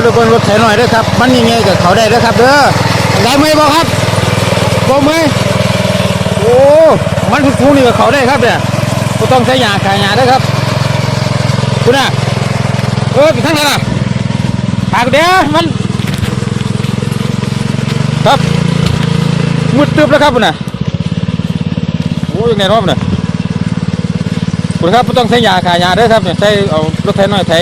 เดี๋ยวเบิ่งรถไถหน่อยด้อครับ มันยังไงกับเขาได้ด้อครับเด้อได้ไหมบ่ครับบ่ไหมโอ้มันฟูๆนี่กับเขาได้ครับเนี่ยก็ต้องใช้ยาขายยาด้อครับ คุณน่ะเออไปทางไหนล่ะปากเดียวมัน ครับมืดตึบแล้วครับคุณน่ะโอ้ยังไงรอบเนี่ยคุณครับบ่ต้องใช้ยาขายยาด้อครับเนี่ยใช้เอารถไถหน่อยไถ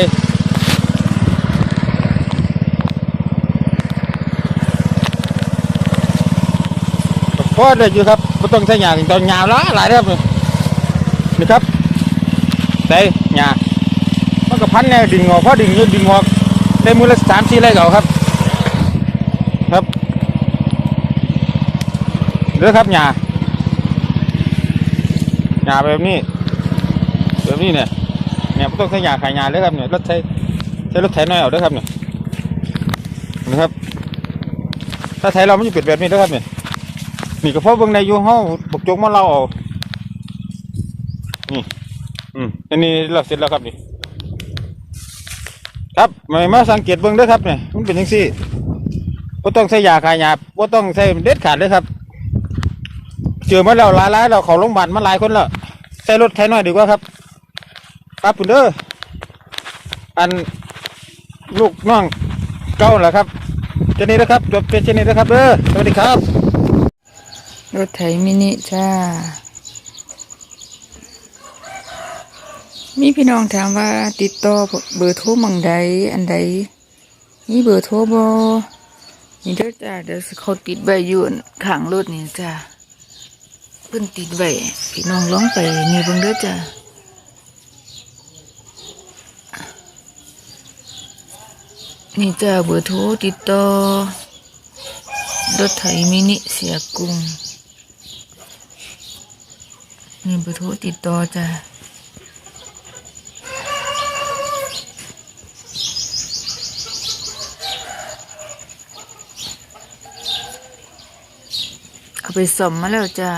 พอได้อยู่ครับไม่ต้องใช้หยาตอนหยาละหลายครับนี่ครับใส่หยามันก็พันแนวดิ่งงอกพอดิ่งยืดดิ่งงอกได้มือละสามสี่ไรเก่าครับ ครับเด้อครับหยาหยาแบบนี้แบบนี้เนี่ยเนี่ยไม่ต้องใช้หยาขายหยาเลยครับเนี่ยรถใช้ใช้รถไถน้อยเอาเด้อครับเนี่ยนะครับถ้าไถเราไม่จะเปลี่ยนแบบนี้เด้อครับเนี่ย นี่ก็เพราะเบิ่งในอยู่เฮาบกจกมาเล่าเอานี่อืมอันนี้เราเสร็จแล้วครับนี่ ครับมามาสังเกตเบิ่งด้อครับเนี่ยมันเป็นจังซี่บ่ต้องใช้ยาคายาบ่ต้องใช้เด็ดขาดเลยครับ เจอมาแล้วหลายๆเราเขาโรงพยาบาลมาหลายคนแล้วใช้รถไถน้อยดีกว่าครับครับคุณเด้ออันลูกน้องเก่าแหละครับเจนี่นะครับจบเป็นเจนี่นะครับเด้อสวัสดีครับ รถไถมินิจ้า มีพี่น้องถามว่าติดต่อเบอร์โทรมังใดอันใดมีเบอร์โทรบอนี่เด้อจ้าเดี๋ยวเขาติดใบยู่ข้างรถนี่จ้าเพิ่นติดใบพี่น้องลองไปนี่เบิ่งเด้อจ้านี่จ้าเบอร์โทรติดต่อรถไถมินิเสียกุ้ง รุงนี่เบอร์โทรติดต่อจ้ะเอาไปสมมาแล้วจ้า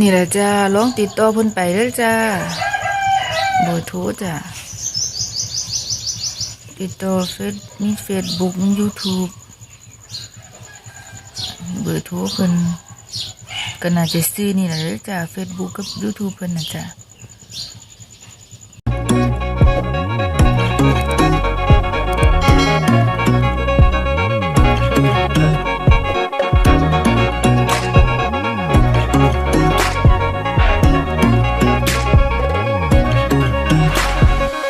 นี่แหละจ้าลองติดต่อเพิ่นไปเด้อจ้าเบอร์โทรจ้ะติดต่อเฟซมีเฟซบุ๊กมียูทูบเบอร์โทรเพิ่นก็น่าจะซื้อนี่แหละเด้อจ้าเฟซบุ๊กกับยูทูบเพิ่นน่ะจ้า